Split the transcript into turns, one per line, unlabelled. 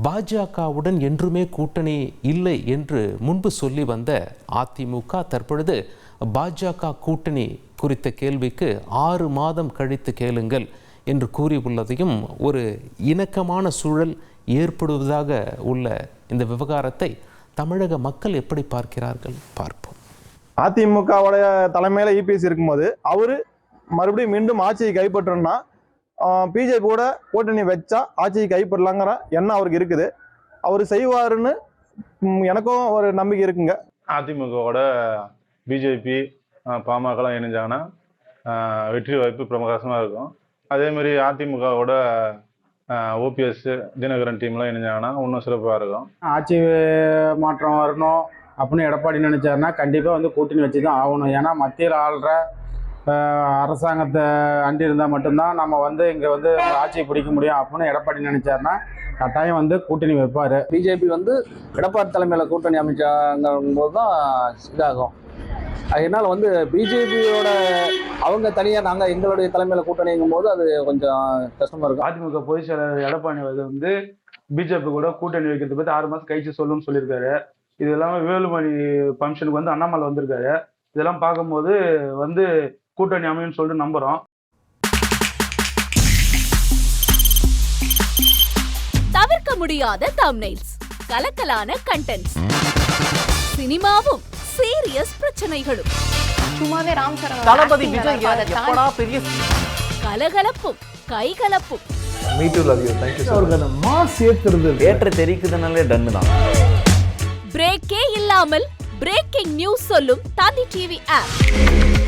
பாஜகவுடன் என்றுமே கூட்டணி இல்லை என்று முன்பு சொல்லி வந்த அதிமுக தற்பொழுது பாஜக கூட்டணி குறித்த கேள்விக்கு ஆறு மாதம் கழித்து கேளுங்கள் என்று கூறியுள்ளதையும் ஒரு இணக்கமான சூழல் ஏற்படுவதாக உள்ள இந்த விவகாரத்தை தமிழக மக்கள் எப்படி பார்க்கிறார்கள்? பார்ப்போம்.
அதிமுகவுடைய தலைமையில் இபிஎஸ் இருக்கும்போது அவர் மறுபடியும் மீண்டும் ஆட்சியை கைப்பற்றோம்னா பிஜேபி கூட கூட்டணி வச்சா ஆட்சியை கைப்பற்றலாங்கிற எண்ணம் அவருக்கு இருக்குது. அவர் செய்வாருன்னு எனக்கும் ஒரு நம்பிக்கை இருக்குங்க.
அதிமுகவோட பிஜேபி பாமகலாம் இணைஞ்சாங்கன்னா வெற்றி வாய்ப்பு பிரகாசமாக இருக்கும். அதே மாதிரி அதிமுகவோட ஓபிஎஸ் தினகரன் டீம்லாம் இணைஞ்சாங்கன்னா இன்னும் சிறப்பாக இருக்கும்.
ஆட்சி மாற்றம் வரணும் அப்படின்னு எடப்பாடி நினைச்சாருன்னா கண்டிப்பாக வந்து கூட்டணி வச்சு தான் ஆகணும். ஏன்னா மத்தியில் ஆள்ற அரசாங்கத்தை அண்டி இருந்தால் மட்டும்தான் நம்ம வந்து இங்கே வந்து ஆட்சியை பிடிக்க முடியும் அப்படின்னு எடப்பாடி நினைச்சாருன்னா கட்டாயம் வந்து கூட்டணி வைப்பார்.
பிஜேபி வந்து எடப்பாடி தலைமையில் கூட்டணி அமைச்சாங்கும் போது தான் இதாகும். அதனால வந்து பிஜேபியோட அவங்க தனியாக நாங்கள் எங்களுடைய தலைமையில் கூட்டணிங்கும் போது அது கொஞ்சம் கஷ்டமாக இருக்கும்.
அதிமுக பொதுச் செயலாளர் எடப்பாடி வந்து பிஜேபி கூட கூட்டணி வைக்கிறத பத்தி ஆறு மாசம் கழிச்சு சொல்லுன்னு சொல்லியிருக்காரு. இது எல்லாமே வேலுமணி ஃபங்க்ஷனுக்கு வந்து அண்ணாமலை வந்திருக்காரு. இதெல்லாம் பார்க்கும்போது வந்து கூட்டணி அமையும்னு சொல்லிட்டு நம்புறோம்.
தவிர்க்க முடியாத தம்னைல்ஸ் கலக்கலான கண்டென்ட்ஸ் சினிமாவும் சீரியஸ் பிரச்சனைகளும்.
சும்மாவே ராம் சரண்
தளபதி விஜய் எப்படா பெரிய
கலகலப்பும் கைகலப்பும்.
அவருக்கு அந்த மாஸ் ஏத்துறது ஏற்ற தெரிக்குதுனாலே டன்னு தான்.
பிரேக்கே இல்லாமல் பிரேக்கிங் நியூஸ் சொல்லும் தந்தி டிவி ஆப்